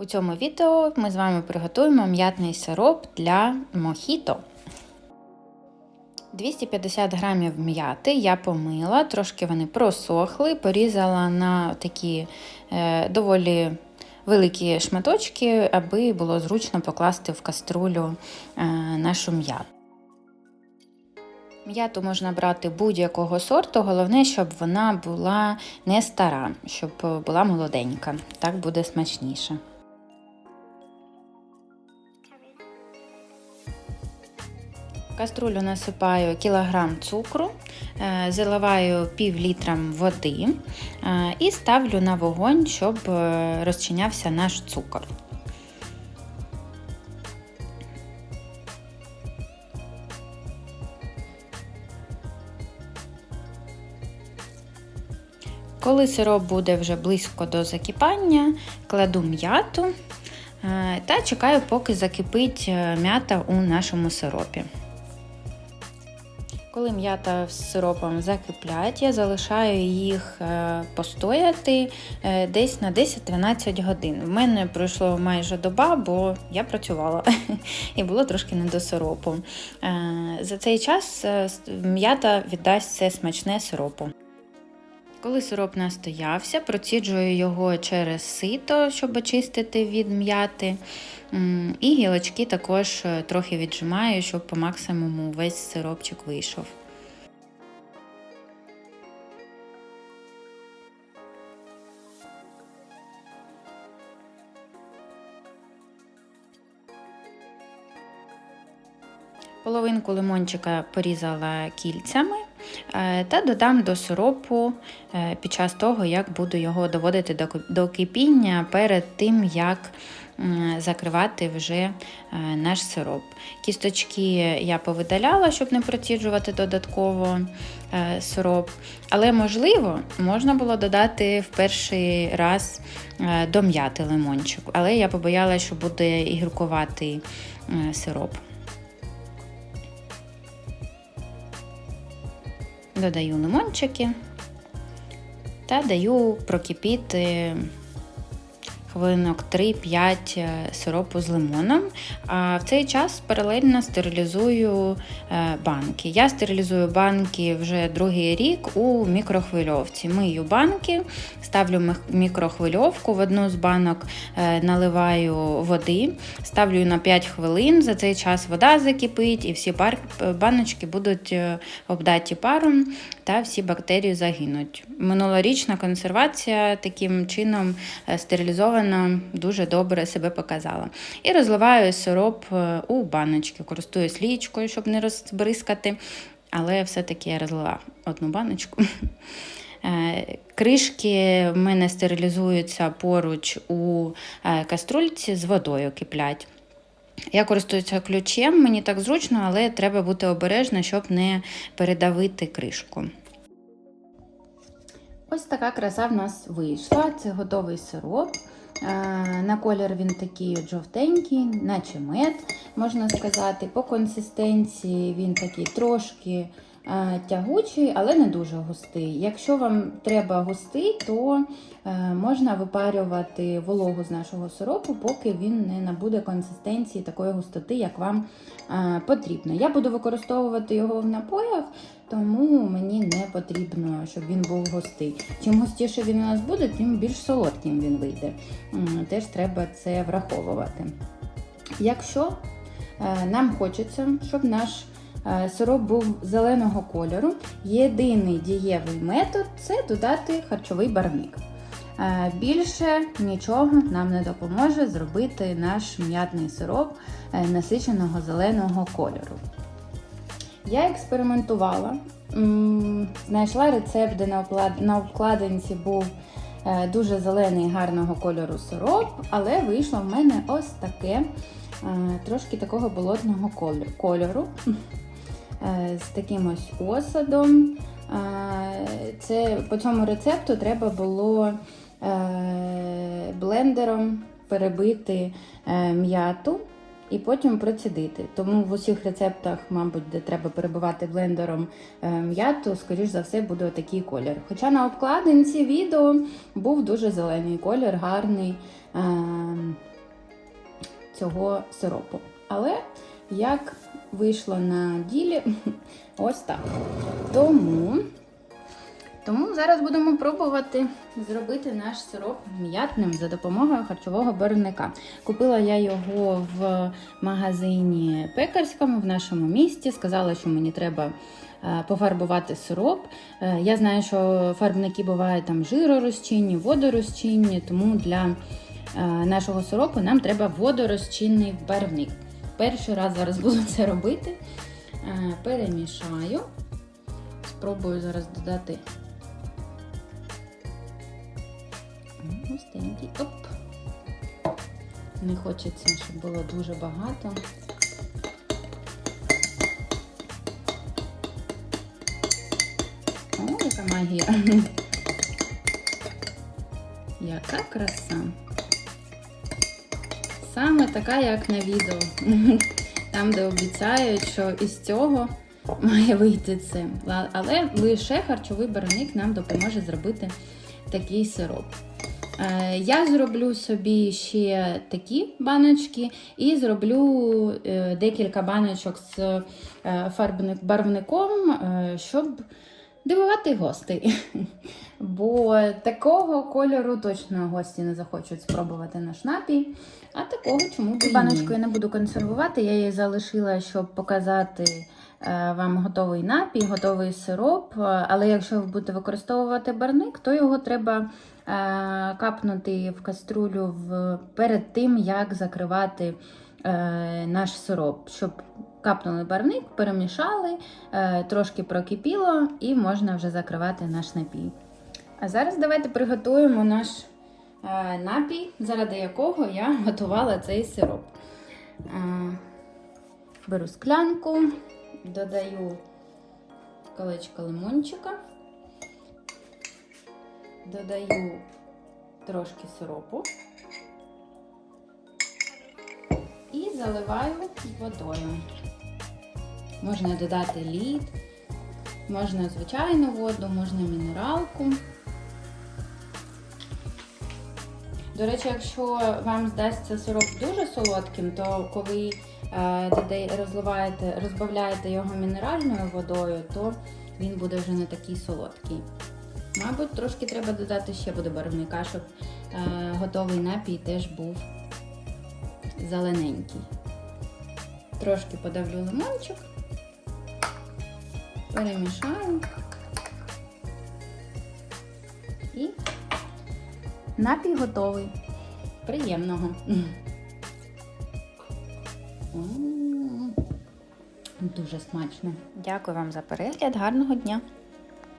У цьому відео ми з вами приготуємо м'ятний сироп для мохіто. 250 грамів м'яти я помила, трошки вони просохли, порізала на такі е, доволі великі шматочки, аби було зручно покласти в каструлю е, нашу м'яту. М'яту можна брати будь-якого сорту, головне, щоб вона була не стара, щоб була молоденька. Так буде смачніше. Каструлю насипаю кілограм цукру, е, заливаю пів літра води е, і ставлю на вогонь, щоб е, розчинявся наш цукор. Коли сироп буде вже близько до закипання, кладу м'яту та чекаю, поки закипить м'ята у нашому сиропі. Коли м'ята з сиропом закиплять, я залишаю їх постояти десь на 10-12 годин. В мене пройшло майже доба, бо я працювала і було трошки не до сиропу. За цей час м'ята віддасть це смачне сиропу. Коли сироп настоявся, проціджую його через сито, щоб очистити від м'яти. І гілочки також трохи віджимаю, щоб по максимуму весь сиропчик вийшов. Половинку лимончика порізала кільцями та додам до сиропу під час того, як буду його доводити до кипіння перед тим, як закривати вже наш сироп. Кісточки я повидаляла, щоб не проціджувати додатково сироп, але, можливо, можна було додати в перший раз до м'яти лимончик, але я побоялася, що буде і гіркуватий сироп. Додаю лимончики та даю прокипіти хвилинок 3-5 сиропу з лимоном. А в цей час паралельно стерилізую банки. Я стерилізую банки вже другий рік у мікрохвильовці. Мию банки, ставлю мікрохвильовку, в одну з банок наливаю води, ставлю на 5 хвилин. За цей час вода закипить і всі баночки будуть обдаті паром та всі бактерії загинуть. Минулорічна консервація таким чином стерилізована дуже добре себе показала. І розливаю сироп у баночки, користуюсь лічкою, щоб не розбризкати, але все-таки я розлила одну баночку. Кришки в мене стерилізуються поруч у каструльці з водою киплять. Я користуюся ключем, мені так зручно, але треба бути обережно, щоб не передавити кришку. Ось така краса в нас вийшла. Це готовий сироп. На колір він такий жовтенький, наче мед, можна сказати. По консистенції він такий трошки тягучий, але не дуже густий. Якщо вам треба густий, то можна випарювати вологу з нашого сиропу, поки він не набуде консистенції такої густоти, як вам потрібно. Я буду використовувати його в напоях, тому мені не потрібно, щоб він був густий. Чим густіше він у нас буде, тим більш солодким він вийде. Теж треба це враховувати. Якщо нам хочеться, щоб наш Сироп був зеленого кольору. Єдиний дієвий метод це додати харчовий барвник. Більше нічого нам не допоможе зробити наш м'ятний сироп насиченого зеленого кольору. Я експериментувала, знайшла рецепт, де на обкладинці був дуже зелений гарного кольору сироп, але вийшло в мене ось таке трошки такого болотного кольору. З таким ось осадом. Це По цьому рецепту треба було блендером перебити м'яту і потім процідити. Тому в усіх рецептах, мабуть, де треба перебивати блендером м'яту, скоріш за все, буде такий колір. Хоча на обкладинці відео був дуже зелений колір, гарний. цього сиропу. Але як вийшло на ділі, ось так. Тому, тому зараз будемо пробувати зробити наш сироп м'ятним за допомогою харчового барвника. Купила я його в магазині пекарському в нашому місті. Сказала, що мені треба е, пофарбувати сироп. Е, Я знаю, що фарбники бувають там жиророзчинні, водорозчинні, тому для е, нашого сиропу нам треба водорозчинний барвник. Перший раз зараз буду це робити. Е, Перемішаю. Спробую зараз додати густенький. Оп. Не хочеться, щоб було дуже багато. О, яка магія. Яка краса. Саме така, як на відео. Там, де обіцяють, що із цього має вийти це. Але лише харчовий барвник нам допоможе зробити такий сироп. Е, Я зроблю собі ще такі баночки і зроблю е, декілька баночок з е, фарбник- барвником, щоб дивувати гостей. Бо такого кольору точно гості не захочуть спробувати наш напій. А такого чому б і баночку я не буду консервувати. Я її залишила, щоб показати е, вам готовий напій, готовий сироп. Але якщо ви будете використовувати барник, то його треба е, капнути в каструлю перед тим, як закривати е, наш сироп, щоб капнули барник, перемішали, е, трошки прокипіло і можна вже закривати наш напій. А зараз давайте приготуємо наш е, напій, заради якого я готувала цей сироп. Е, беру склянку, додаю колечко лимончика, додаю трошки сиропу і заливаю водою. Можна додати лід, можна звичайну воду, можна мінералку. До речі, якщо вам здасться сироп дуже солодким, то коли е, розливаєте, розбавляєте його мінеральною водою, то він буде вже не такий солодкий. Мабуть, трошки треба додати ще буде барвника, щоб е, готовий напій теж був зелененький. Трошки подавлю лимончик, перемішаю і Напій готовий. Приємного. Дуже смачно. Дякую вам за перегляд. Гарного дня!